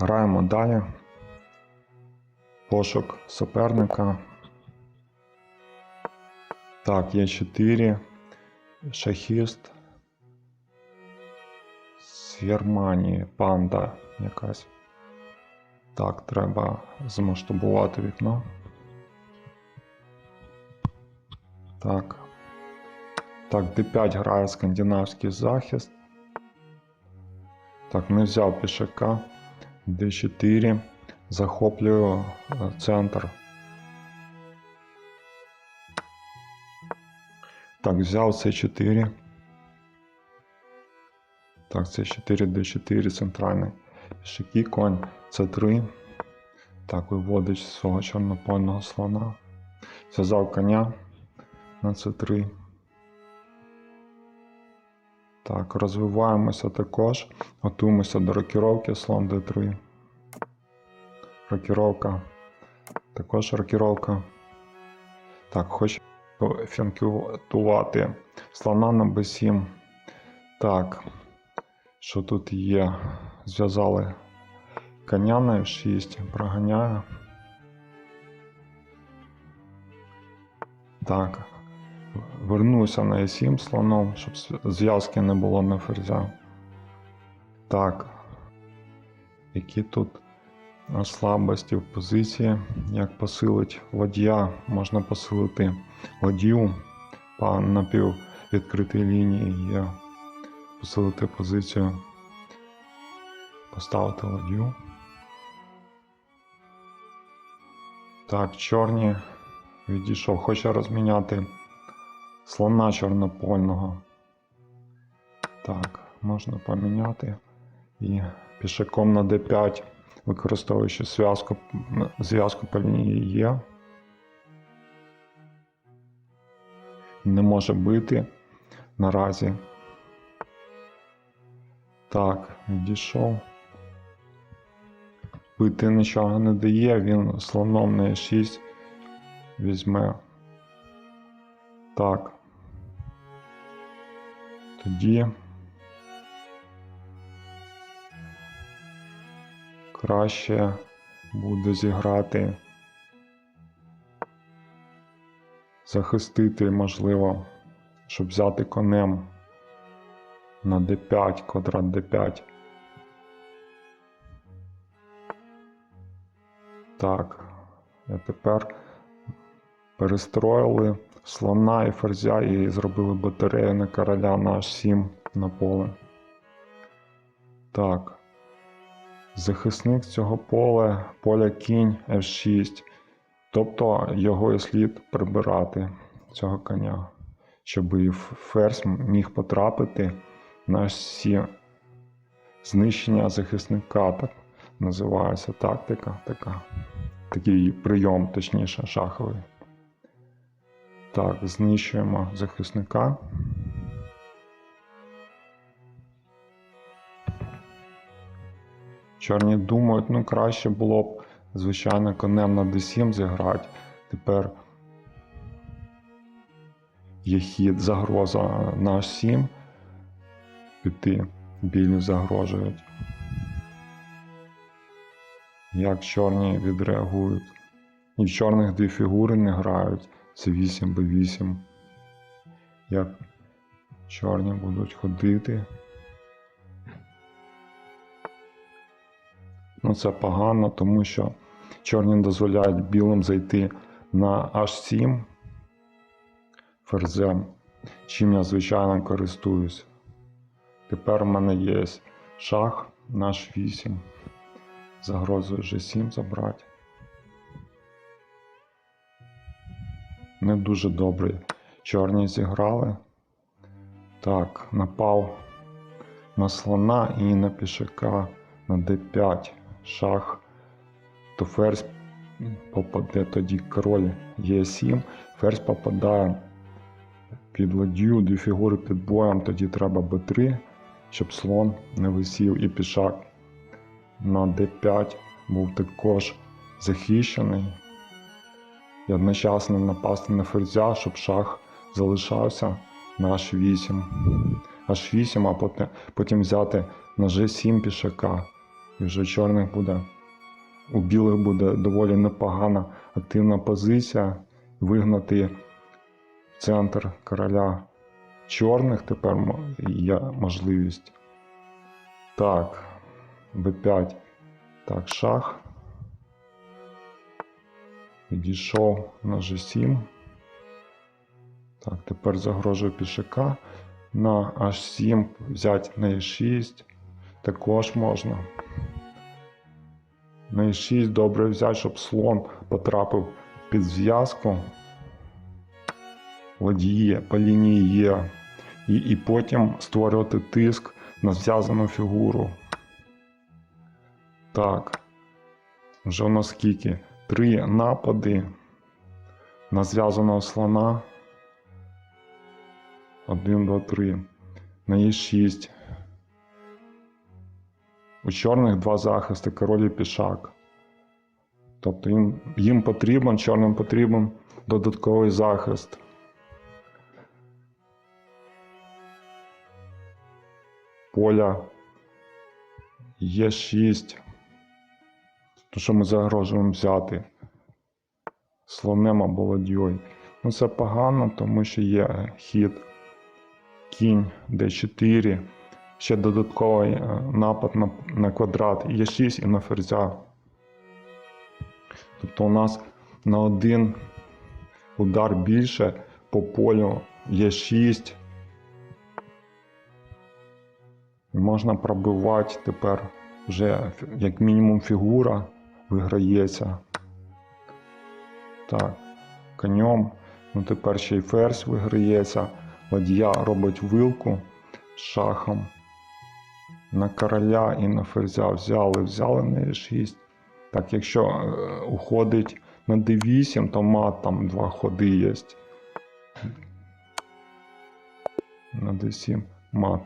Граємо далі. Пошук суперника. Так, є 4. Шахіст. З Германії. Панда якась. Так, треба змасштабувати вікно. Так. Так, D5 грає скандинавський захист. Так, не взяв пішака. D4. Захоплюю е, центр. Так, взяв C4. Так, C4, D4, центральний. Пішаки, конь C3. Так, виводить свого чорнопольного слона. Зв'язав коня на C3. Так, розвиваємося також. Готуємося до рокіровки слон D3. Рокіровка. Також рокіровка. Так, хочу фінкувати слона на B7. Так. Що тут є? Зв'язали коня на F6, проганяю. Так. Вернуся на E7 слоном, щоб зв'язки не було на ферзя. Так. Які тут слабості в позиції? Як посилить ладья? Можна посилити ладью по напіввідкритій лінії є. Посилити позицію. Поставити ладью. Так, чорні відійшов. Хоче розміняти слона чорнопольного. Так, можна поміняти. І пішаком на d5, використовуючи зв'язку, зв'язку по лінії Є. Не може бити наразі. Так, відійшов. Бити нічого не дає, він слоном на e6 візьме. Так. Тоді краще буде зіграти, захистити, можливо, щоб взяти конем на d5, квадрат d5. Так, а тепер перестроїли слона і ферзя і зробили батарею на короля на h7 на поле. Так. Захисник цього поля, поля кінь F6. Тобто його і слід прибирати цього коня, щоб і ферзь міг потрапити на всі знищення захисника. Так називається тактика. така. Такий прийом, точніше, шаховий. Так, знищуємо захисника. Чорні думають, ну краще було б, звичайно, конем на d7 зіграти. Тепер є хід, загроза на h7. Піти білі загрожують. Як чорні відреагують. І в чорних дві фігури не грають. Це 8 b8. Як чорні будуть ходити. Ну це погано, тому що чорні дозволяють білим зайти на H7 ферзем, чим я звичайно користуюсь. Тепер у мене є шах на H8. Загрозою G7 забрати. Не дуже добре. Чорні зіграли. Так, напав на слона і на пішака на d5 шах, то ферзь попаде тоді король Е7, ферзь попадає під ладью, дві фігури під боєм, тоді треба b3, щоб слон не висів і пішак на d5 був також захищений. І одночасно напасти на ферзя, щоб шах залишався на h8. H8, а потім, взяти на g7 пішака І вже чорних буде. У білих буде доволі непогана активна позиція. Вигнати центр короля чорних тепер є можливість. Так, b5. Так, шах. Відійшов на g7. Так, тепер загрожує пішака. На h7 взяти на e6. Також можна. На e6 добре взяти, щоб слон потрапив під зв'язку. Ладіє по лінії є. І, і потім створювати тиск на зв'язану фігуру. Так. Вже у нас скільки? Три напади на зв'язаного слона. Один, два, три. На Е6. У чорних два захисти, король і пішак. Тобто їм, їм потрібен, чорним потрібен додатковий захист. Поля Е6. То, що ми загрожуємо взяти слонем або ладьою. Ну це погано, тому що є хід кінь d4, ще додатковий е, напад на, на квадрат Е6 і на ферзя. Тобто у нас на один удар більше по полю Е6. Можна пробивати тепер вже як мінімум фігура виграється. Так, конем. Ну тепер ще й ферзь виграється. Ладья робить вилку з шахом. На короля і на ферзя взяли, взяли на e6. Так, якщо е, уходить на d8, то мат там два ходи є. На d7 мат.